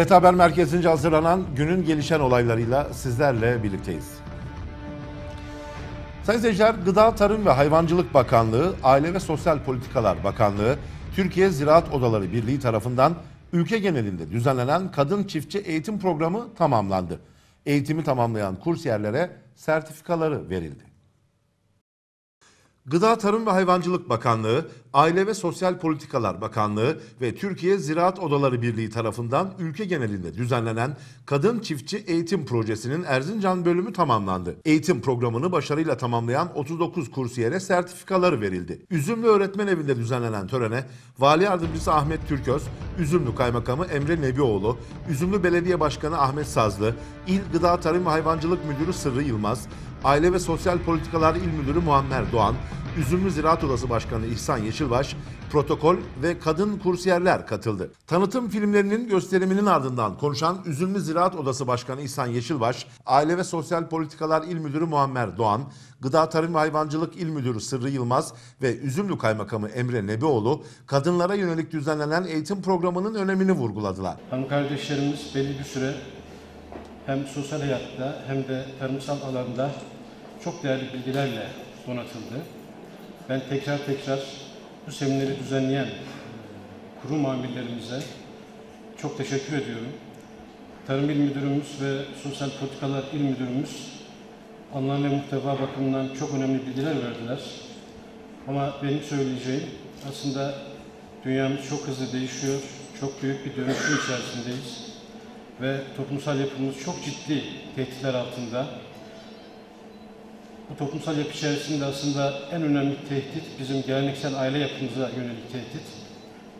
Evet Haber Merkezi'nce hazırlanan günün gelişen olaylarıyla sizlerle birlikteyiz. Sayın seyirciler, Gıda, Tarım ve Hayvancılık Bakanlığı, Aile ve Sosyal Politikalar Bakanlığı, Türkiye Ziraat Odaları Birliği tarafından ülke genelinde düzenlenen kadın çiftçi eğitim programı tamamlandı. Eğitimi tamamlayan kursiyerlere sertifikaları verildi. Gıda, Tarım ve Hayvancılık Bakanlığı, Aile ve Sosyal Politikalar Bakanlığı ve Türkiye Ziraat Odaları Birliği tarafından ülke genelinde düzenlenen Kadın Çiftçi Eğitim Projesi'nin Erzincan bölümü tamamlandı. Eğitim programını başarıyla tamamlayan 39 kursiyere sertifikaları verildi. Üzümlü Öğretmen Evi'nde düzenlenen törene Vali Yardımcısı Ahmet Türköz, Üzümlü Kaymakamı Emre Nebioğlu, Üzümlü Belediye Başkanı Ahmet Sazlı, İl Gıda Tarım ve Hayvancılık Müdürü Sırrı Yılmaz, Aile ve Sosyal Politikalar İl Müdürü Muammer Doğan, Üzümlü Ziraat Odası Başkanı İhsan Yeşilbaş, protokol ve kadın kursiyerler katıldı. Tanıtım filmlerinin gösteriminin ardından konuşan Üzümlü Ziraat Odası Başkanı İhsan Yeşilbaş, Aile ve Sosyal Politikalar İl Müdürü Muammer Doğan, Gıda Tarım ve Hayvancılık İl Müdürü Sırrı Yılmaz ve Üzümlü Kaymakamı Emre Nebioğlu, kadınlara yönelik düzenlenen eğitim programının önemini vurguladılar. Hanım kardeşlerimiz belli bir süre hem sosyal hayatta hem de tarımsal alanda çok değerli bilgilerle donatıldı. Ben tekrar tekrar bu semineri düzenleyen e, kurum amirlerimize çok teşekkür ediyorum. Tarım İl Müdürümüz ve Sosyal Politikalar İl Müdürümüz anlam ve muhteva bakımından çok önemli bilgiler verdiler. Ama benim söyleyeceğim aslında dünyamız çok hızlı değişiyor. Çok büyük bir dönüşüm içerisindeyiz. Ve toplumsal yapımız çok ciddi tehditler altında. Bu toplumsal yapı içerisinde aslında en önemli tehdit bizim geleneksel aile yapımıza yönelik tehdit.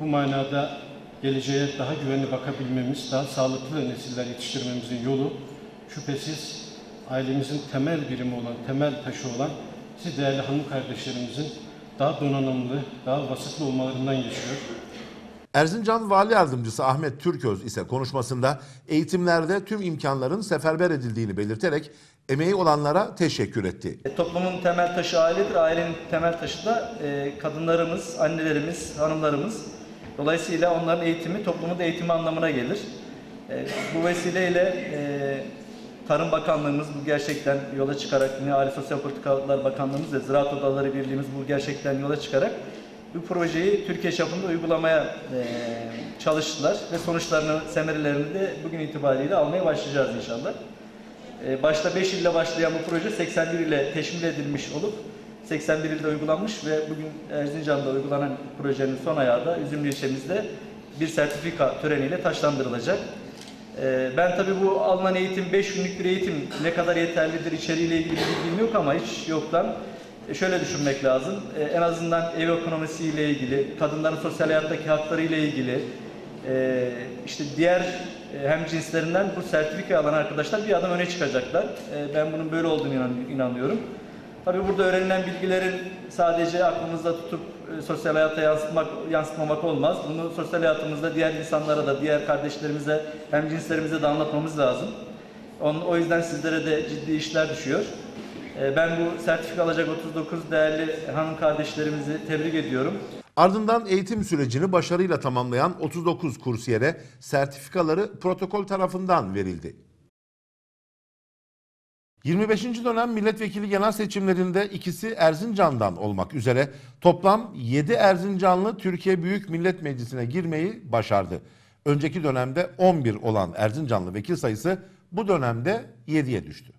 Bu manada geleceğe daha güvenli bakabilmemiz, daha sağlıklı nesiller yetiştirmemizin yolu şüphesiz ailemizin temel birimi olan, temel taşı olan siz değerli hanım kardeşlerimizin daha donanımlı, daha vasıflı olmalarından geçiyor. Erzincan Vali Yardımcısı Ahmet Türköz ise konuşmasında eğitimlerde tüm imkanların seferber edildiğini belirterek emeği olanlara teşekkür etti. E, Toplumun temel taşı ailedir. Ailenin temel taşı da e, kadınlarımız, annelerimiz, hanımlarımız. Dolayısıyla onların eğitimi toplumun da eğitimi anlamına gelir. E, bu vesileyle e, Tarım Bakanlığımız bu gerçekten yola çıkarak, yine Sosyal Politikalar Bakanlığımız ve Ziraat Odaları Birliğimiz bu gerçekten yola çıkarak bu projeyi Türkiye çapında uygulamaya e, çalıştılar ve sonuçlarını, semerelerini de bugün itibariyle almaya başlayacağız inşallah. E, başta 5 ile başlayan bu proje 81 ile teşmil edilmiş olup 81 ilde uygulanmış ve bugün Erzincan'da uygulanan projenin son ayağı da Üzümlü ilçemizde bir sertifika töreniyle taşlandırılacak. E, ben tabii bu alınan eğitim 5 günlük bir eğitim ne kadar yeterlidir içeriğiyle ilgili bilgim yok ama hiç yoktan şöyle düşünmek lazım. E, en azından ev ekonomisiyle ilgili, kadınların sosyal hayattaki hakları ile ilgili, e, işte diğer e, hem cinslerinden bu sertifika alan arkadaşlar bir adım öne çıkacaklar. E, ben bunun böyle olduğunu inan- inanıyorum. Tabii burada öğrenilen bilgilerin sadece aklımızda tutup e, sosyal hayata yansıtmak, yansıtmamak olmaz. Bunu sosyal hayatımızda diğer insanlara da, diğer kardeşlerimize, hem cinslerimize de anlatmamız lazım. Onun, o yüzden sizlere de ciddi işler düşüyor. E, Ben bu sertifika alacak 39 değerli hanım kardeşlerimizi tebrik ediyorum. Ardından eğitim sürecini başarıyla tamamlayan 39 kursiyere sertifikaları protokol tarafından verildi. 25. dönem milletvekili genel seçimlerinde ikisi Erzincan'dan olmak üzere toplam 7 Erzincanlı Türkiye Büyük Millet Meclisi'ne girmeyi başardı. Önceki dönemde 11 olan Erzincanlı vekil sayısı bu dönemde 7'ye düştü.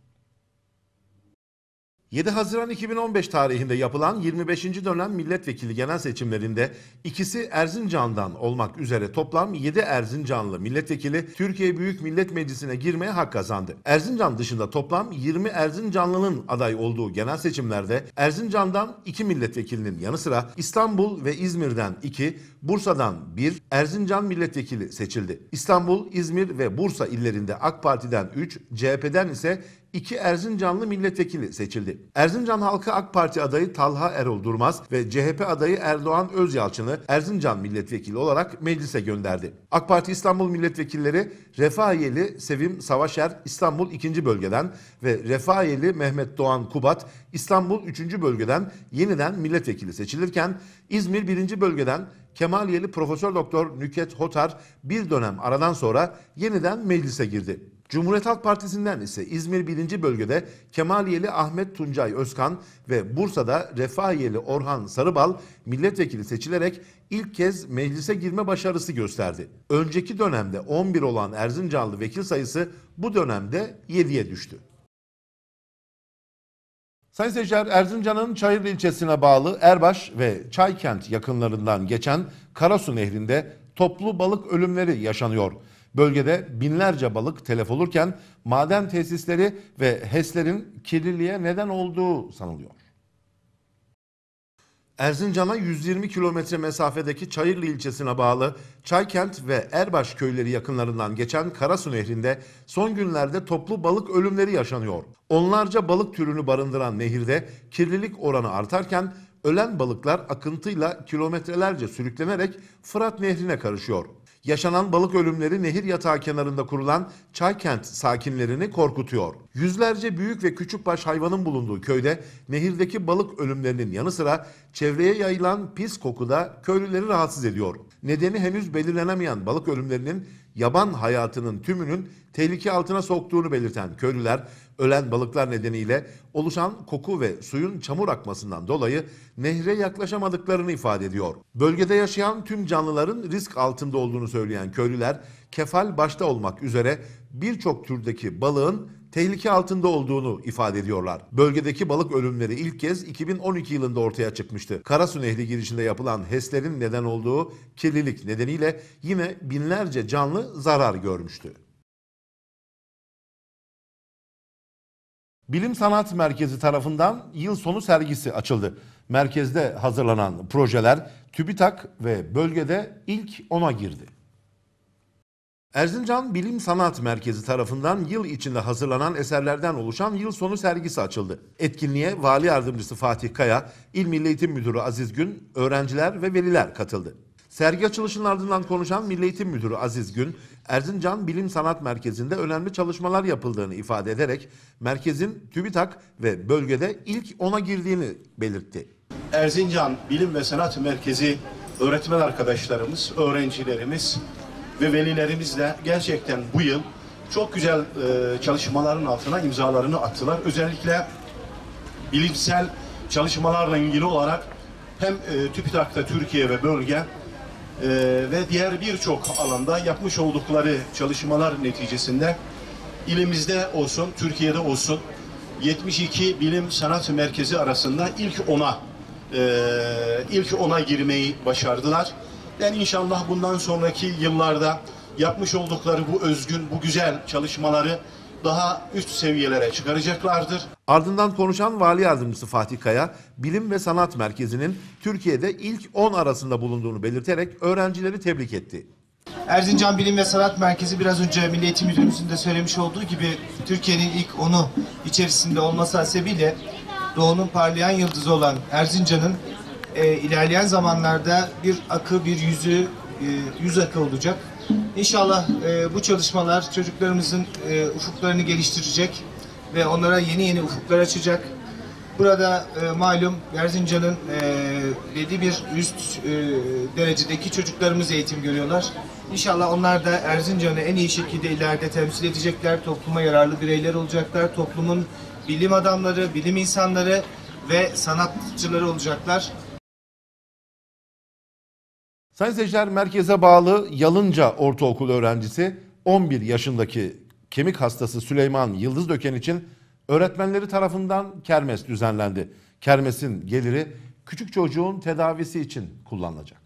7 Haziran 2015 tarihinde yapılan 25. dönem milletvekili genel seçimlerinde ikisi Erzincan'dan olmak üzere toplam 7 Erzincanlı milletvekili Türkiye Büyük Millet Meclisi'ne girmeye hak kazandı. Erzincan dışında toplam 20 Erzincanlı'nın aday olduğu genel seçimlerde Erzincan'dan 2 milletvekilinin yanı sıra İstanbul ve İzmir'den 2, Bursa'dan 1 Erzincan milletvekili seçildi. İstanbul, İzmir ve Bursa illerinde AK Parti'den 3, CHP'den ise iki Erzincanlı milletvekili seçildi. Erzincan halkı AK Parti adayı Talha Erol Durmaz ve CHP adayı Erdoğan Özyalçın'ı Erzincan milletvekili olarak meclise gönderdi. AK Parti İstanbul milletvekilleri Refahiyeli Sevim Savaşer İstanbul 2. bölgeden ve Refahiyeli Mehmet Doğan Kubat İstanbul 3. bölgeden yeniden milletvekili seçilirken İzmir 1. bölgeden Kemaliyeli Profesör Doktor Nüket Hotar bir dönem aradan sonra yeniden meclise girdi. Cumhuriyet Halk Partisi'nden ise İzmir 1. bölgede Kemaliyeli Ahmet Tuncay Özkan ve Bursa'da Refahiyeli Orhan Sarıbal milletvekili seçilerek ilk kez meclise girme başarısı gösterdi. Önceki dönemde 11 olan Erzincanlı vekil sayısı bu dönemde 7'ye düştü. Sayın seyirciler Erzincan'ın Çayırlı ilçesine bağlı Erbaş ve Çaykent yakınlarından geçen Karasu Nehri'nde toplu balık ölümleri yaşanıyor. Bölgede binlerce balık telef olurken maden tesisleri ve HES'lerin kirliliğe neden olduğu sanılıyor. Erzincan'a 120 kilometre mesafedeki Çayırlı ilçesine bağlı Çaykent ve Erbaş köyleri yakınlarından geçen Karasu Nehri'nde son günlerde toplu balık ölümleri yaşanıyor. Onlarca balık türünü barındıran nehirde kirlilik oranı artarken ölen balıklar akıntıyla kilometrelerce sürüklenerek Fırat Nehri'ne karışıyor. Yaşanan balık ölümleri nehir yatağı kenarında kurulan Çaykent sakinlerini korkutuyor. Yüzlerce büyük ve küçük baş hayvanın bulunduğu köyde nehirdeki balık ölümlerinin yanı sıra çevreye yayılan pis koku da köylüleri rahatsız ediyor. Nedeni henüz belirlenemeyen balık ölümlerinin yaban hayatının tümünün tehlike altına soktuğunu belirten köylüler ölen balıklar nedeniyle oluşan koku ve suyun çamur akmasından dolayı nehre yaklaşamadıklarını ifade ediyor. Bölgede yaşayan tüm canlıların risk altında olduğunu söyleyen köylüler kefal başta olmak üzere birçok türdeki balığın tehlike altında olduğunu ifade ediyorlar. Bölgedeki balık ölümleri ilk kez 2012 yılında ortaya çıkmıştı. Karasu Nehri girişinde yapılan HES'lerin neden olduğu kirlilik nedeniyle yine binlerce canlı zarar görmüştü. Bilim Sanat Merkezi tarafından yıl sonu sergisi açıldı. Merkezde hazırlanan projeler TÜBİTAK ve bölgede ilk ona girdi. Erzincan Bilim Sanat Merkezi tarafından yıl içinde hazırlanan eserlerden oluşan yıl sonu sergisi açıldı. Etkinliğe Vali Yardımcısı Fatih Kaya, İl Milli Eğitim Müdürü Aziz Gün, öğrenciler ve veliler katıldı. Sergi açılışının ardından konuşan Milli Eğitim Müdürü Aziz Gün, Erzincan Bilim Sanat Merkezi'nde önemli çalışmalar yapıldığını ifade ederek merkezin TÜBİTAK ve bölgede ilk ona girdiğini belirtti. Erzincan Bilim ve Sanat Merkezi öğretmen arkadaşlarımız, öğrencilerimiz ve velilerimizle gerçekten bu yıl çok güzel e, çalışmaların altına imzalarını attılar. Özellikle bilimsel çalışmalarla ilgili olarak hem e, TÜBİTAK'ta Türkiye ve bölge e, ve diğer birçok alanda yapmış oldukları çalışmalar neticesinde ilimizde olsun, Türkiye'de olsun 72 bilim sanat merkezi arasında ilk ona e, ilk ona girmeyi başardılar. Ben inşallah bundan sonraki yıllarda yapmış oldukları bu özgün, bu güzel çalışmaları daha üst seviyelere çıkaracaklardır. Ardından konuşan Vali Yardımcısı Fatih Kaya, Bilim ve Sanat Merkezi'nin Türkiye'de ilk 10 arasında bulunduğunu belirterek öğrencileri tebrik etti. Erzincan Bilim ve Sanat Merkezi biraz önce Milli Eğitim Müdürümüzün de söylemiş olduğu gibi Türkiye'nin ilk onu içerisinde olması hasebiyle Doğu'nun parlayan yıldızı olan Erzincan'ın e, ilerleyen zamanlarda bir akı, bir yüzü, e, yüz akı olacak. İnşallah e, bu çalışmalar çocuklarımızın e, ufuklarını geliştirecek ve onlara yeni yeni ufuklar açacak. Burada e, malum Erzincan'ın e, belli bir üst e, derecedeki çocuklarımız eğitim görüyorlar. İnşallah onlar da Erzincan'ı en iyi şekilde ileride temsil edecekler, topluma yararlı bireyler olacaklar, toplumun bilim adamları, bilim insanları ve sanatçıları olacaklar. Sayın seyirciler merkeze bağlı Yalınca Ortaokul öğrencisi 11 yaşındaki kemik hastası Süleyman Yıldız Döken için öğretmenleri tarafından kermes düzenlendi. Kermesin geliri küçük çocuğun tedavisi için kullanılacak.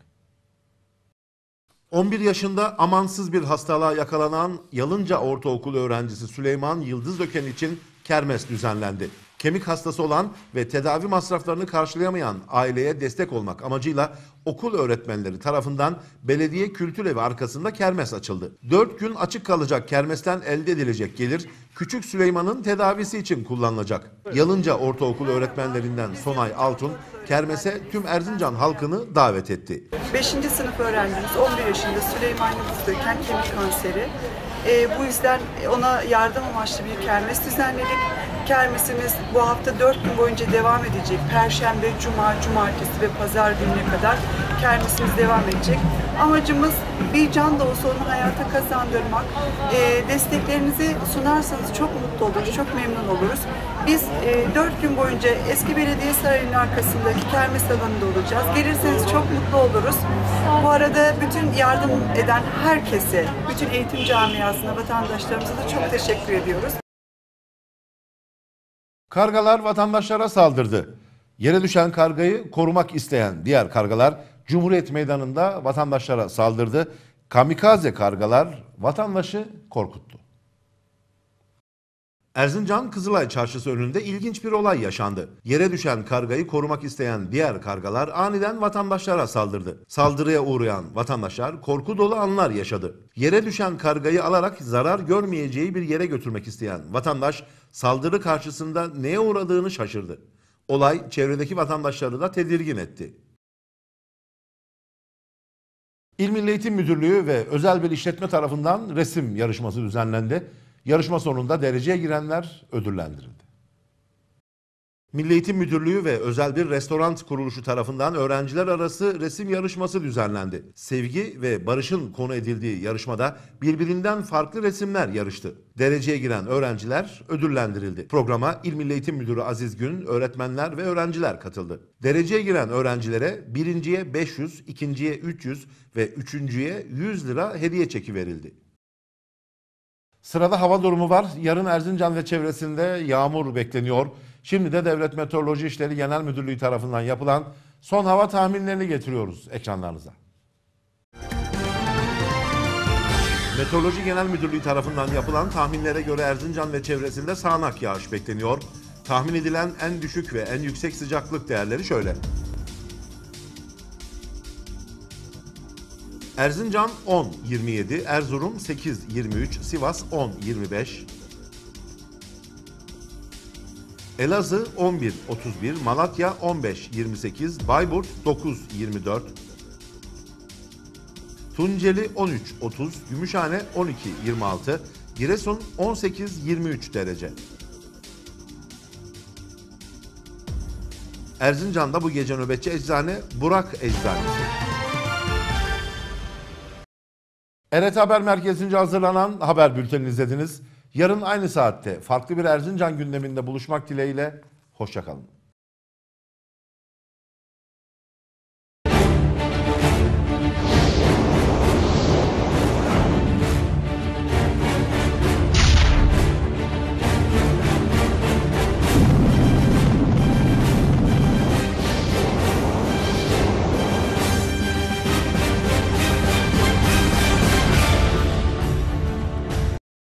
11 yaşında amansız bir hastalığa yakalanan Yalınca Ortaokulu öğrencisi Süleyman Yıldız Döken için kermes düzenlendi. Kemik hastası olan ve tedavi masraflarını karşılayamayan aileye destek olmak amacıyla okul öğretmenleri tarafından belediye kültür evi arkasında kermes açıldı. 4 gün açık kalacak kermesten elde edilecek gelir Küçük Süleyman'ın tedavisi için kullanılacak. Yalınca Ortaokul öğretmenlerinden Sonay Altun kermese tüm Erzincan halkını davet etti. 5. sınıf öğrencimiz 11 yaşında Süleyman Yıldız Döken kemik kanseri. Ee, bu yüzden ona yardım amaçlı bir kermes düzenledik. Kermesimiz bu hafta 4 gün boyunca devam edecek. Perşembe, Cuma, Cumartesi ve Pazar gününe kadar kermesimiz devam edecek. Amacımız bir can da olsa onu hayata kazandırmak. Ee, desteklerinizi sunarsanız çok mutlu oluruz, çok memnun oluruz. Biz 4 gün boyunca eski belediye sarayının arkasındaki kermes alanında olacağız. Gelirseniz çok mutlu oluruz. Bu arada bütün yardım eden herkese, bütün eğitim camiasına, vatandaşlarımıza da çok teşekkür ediyoruz. Kargalar vatandaşlara saldırdı. Yere düşen kargayı korumak isteyen diğer kargalar Cumhuriyet Meydanı'nda vatandaşlara saldırdı. Kamikaze kargalar vatandaşı korkuttu. Erzincan Kızılay Çarşısı önünde ilginç bir olay yaşandı. Yere düşen kargayı korumak isteyen diğer kargalar aniden vatandaşlara saldırdı. Saldırıya uğrayan vatandaşlar korku dolu anlar yaşadı. Yere düşen kargayı alarak zarar görmeyeceği bir yere götürmek isteyen vatandaş saldırı karşısında neye uğradığını şaşırdı. Olay çevredeki vatandaşları da tedirgin etti. İl Milli Eğitim Müdürlüğü ve özel bir işletme tarafından resim yarışması düzenlendi. Yarışma sonunda dereceye girenler ödüllendirildi. Milli Eğitim Müdürlüğü ve özel bir restoran kuruluşu tarafından öğrenciler arası resim yarışması düzenlendi. Sevgi ve barışın konu edildiği yarışmada birbirinden farklı resimler yarıştı. Dereceye giren öğrenciler ödüllendirildi. Programa İl Milli Eğitim Müdürü Aziz Gün, öğretmenler ve öğrenciler katıldı. Dereceye giren öğrencilere birinciye 500, ikinciye 300 ve üçüncüye 100 lira hediye çeki verildi. Sırada hava durumu var. Yarın Erzincan ve çevresinde yağmur bekleniyor. Şimdi de Devlet Meteoroloji İşleri Genel Müdürlüğü tarafından yapılan son hava tahminlerini getiriyoruz ekranlarınıza. Meteoroloji Genel Müdürlüğü tarafından yapılan tahminlere göre Erzincan ve çevresinde sağanak yağış bekleniyor. Tahmin edilen en düşük ve en yüksek sıcaklık değerleri şöyle. Erzincan 10-27, Erzurum 8-23, Sivas 10-25, Elazığ 11-31, Malatya 15-28, Bayburt 9-24, Tunceli 13-30, Gümüşhane 12-26, Giresun 18-23 derece. Erzincan'da bu gece nöbetçi eczane Burak Eczanesi. Evet Haber Merkezi'nce hazırlanan haber bültenini izlediniz. Yarın aynı saatte farklı bir Erzincan gündeminde buluşmak dileğiyle. Hoşçakalın.